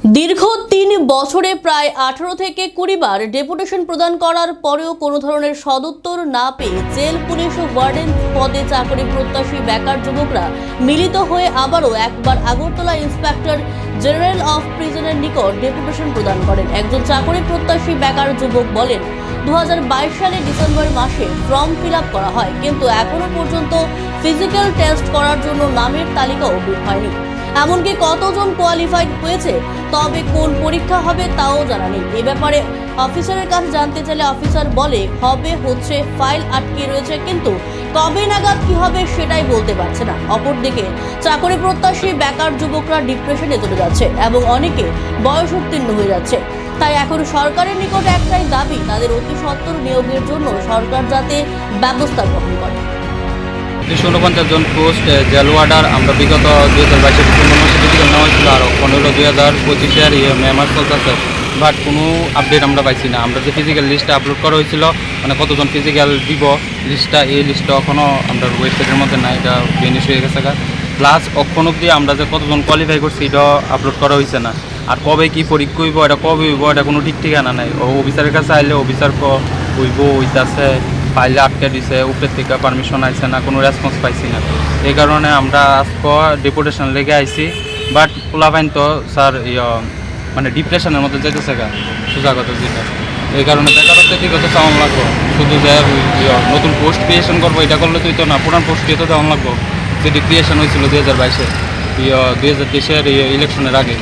দীর্ঘ তিন বছরে প্রায় আঠারো থেকে কুড়ি বার ডেপুটেশন প্রদান করার পরেও কোনো ধরনের সদুত্তর না পেয়ে জেল, পুলিশ ও ওয়ার্ডেন পদে চাকরি প্রত্যাশী বেকার যুবকরা মিলিত হয়ে আবারও একবার আগরতলা ইন্সপেক্টর জেনারেল অফ প্রিজনের নিকট ডেপুটেশন প্রদান করেন। একজন চাকরি প্রত্যাশী বেকার যুবক বলেন দু সালে ডিসেম্বর মাসে ফর্ম ফিল করা হয়, কিন্তু এখনও পর্যন্ত ফিজিক্যাল টেস্ট করার জন্য নামের তালিকাও বের হয়নি। এমনকি কতজন কোয়ালিফাইড হয়েছে, তবে কোন পরীক্ষা হবে তাও জানা নেই। এ ব্যাপারে অফিসারের কাছে জানতে চাইলে অফিসার বলে, হবে হচ্ছে ফাইল আটকে রয়েছে, কিন্তু কবে নাগাদ কি হবে সেটাই বলতে পারছে না। অপরদিকে, চাকরি প্রত্যাশী বেকার যুবকরা ডিপ্রেশনে চলে যাচ্ছে এবং অনেকে বয়স উত্তীর্ণ হয়ে যাচ্ছে। তাই এখন সরকারের নিকট একটাই দাবি, তাদের অতি সত্বর নিয়োগের জন্য সরকার যাতে ব্যবস্থা গ্রহণ করে। দুশো উনপঞ্চাশ জন পোস্ট জেল ওয়ার্ডার। আমরা বিগত দুই হাজার বাইশে ডিসেম্বর মাসে ডিগ্রি নেওয়া হয়েছিল। আর পনেরো দুই হাজার পঁচিশের ইয়ে মে মাস চলতেছে। বাট কোনো আপডেট আমরা পাইছি না। আমরা যে ফিজিক্যাল লিস্টটা আপলোড করা হয়েছিল মানে কতজন ফিজিক্যাল দিব লিস্টটা এই লিস্টটা এখনও আমরা ওয়েবসাইটের মধ্যে নাই। এটা ফিনিশ হয়ে গেছে প্লাস অক্ষণ অব্দি আমরা যে কতজন কোয়ালিফাই করছি, এটা আপলোড করা হয়েছে না। আর কবে কি পরীক্ষা হইব, এটা কবে হইব, এটা কোনো ঠিক ঠিকানা নাই। ও অফিসারের কাছে আইলে অফিসার ক, হইব, হইতাছে। ফাইলে আটকে দিছে উপরের থেকে পারমিশন আইছে না, কোনো রেসপন্স পাইছি না। এই কারণে আমরা আজকে ডেপুটেশন লেগে আইছি বাট পোলাপাইন তো স্যার মানে ডিপ্রেশনের মধ্যে যেতেছে গা সোজা কথা যেটা এই কারণে বেকারত্বের দিকে তো চাওয়ান লাগবো? শুধু যে নতুন পোস্ট ক্রিয়েশন করব, এটা করলে তুই তো না, পুরান পোস্ট দিয়ে তো দেওয়ান লাগবো। যেটি ক্রিয়েশন হয়েছিল দুই হাজার বাইশে দুই হাজার তেইশের ইলেকশনের আগে।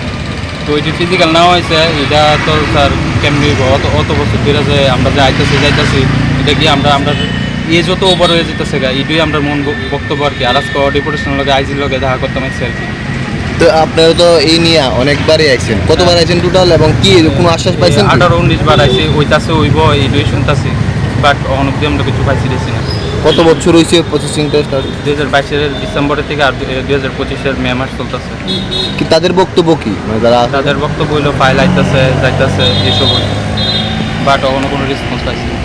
তো এটি ফিজিক্যাল নেওয়া হয়েছে এটা তো স্যার কেমনি? অত অত বছর ধরে যে আমরা যে আইতেছি, যাইতেছি এটা কি আমরা আমরা এ যত ওভার হয়ে যেতেছে গা এটাই আমরা মন বক্তব্য আর কি। আর আজকে ডেপুটেশনের লগে আইজির লগে দেখা করতাম আর কি তো আপনারা তো এই নিয়ে অনেকবারই আইছেন। কতবার আইছেন টোটাল এবং কি কোনো আশ্বাস পাইছেন? আঠারো উনিশ বার আইসি ওইতাছে হইব এইটাই শুনতাছি। বাট অনব্দি আমরা কিছু পাইছি দিছি না। কত বছর হয়েছে প্রসেসিংটা স্টার্ট দুই হাজার বাইশের ডিসেম্বরের থেকে আর দুই হাজার পঁচিশের মে মাস চলতেছে। কি তাদের বক্তব্য কি? মানে যারা তাদের বক্তব্য হইল ফাইল আইতেছে যাইতেছে এইসব বাট অন্য কোনো রেসপন্স পাইছি না।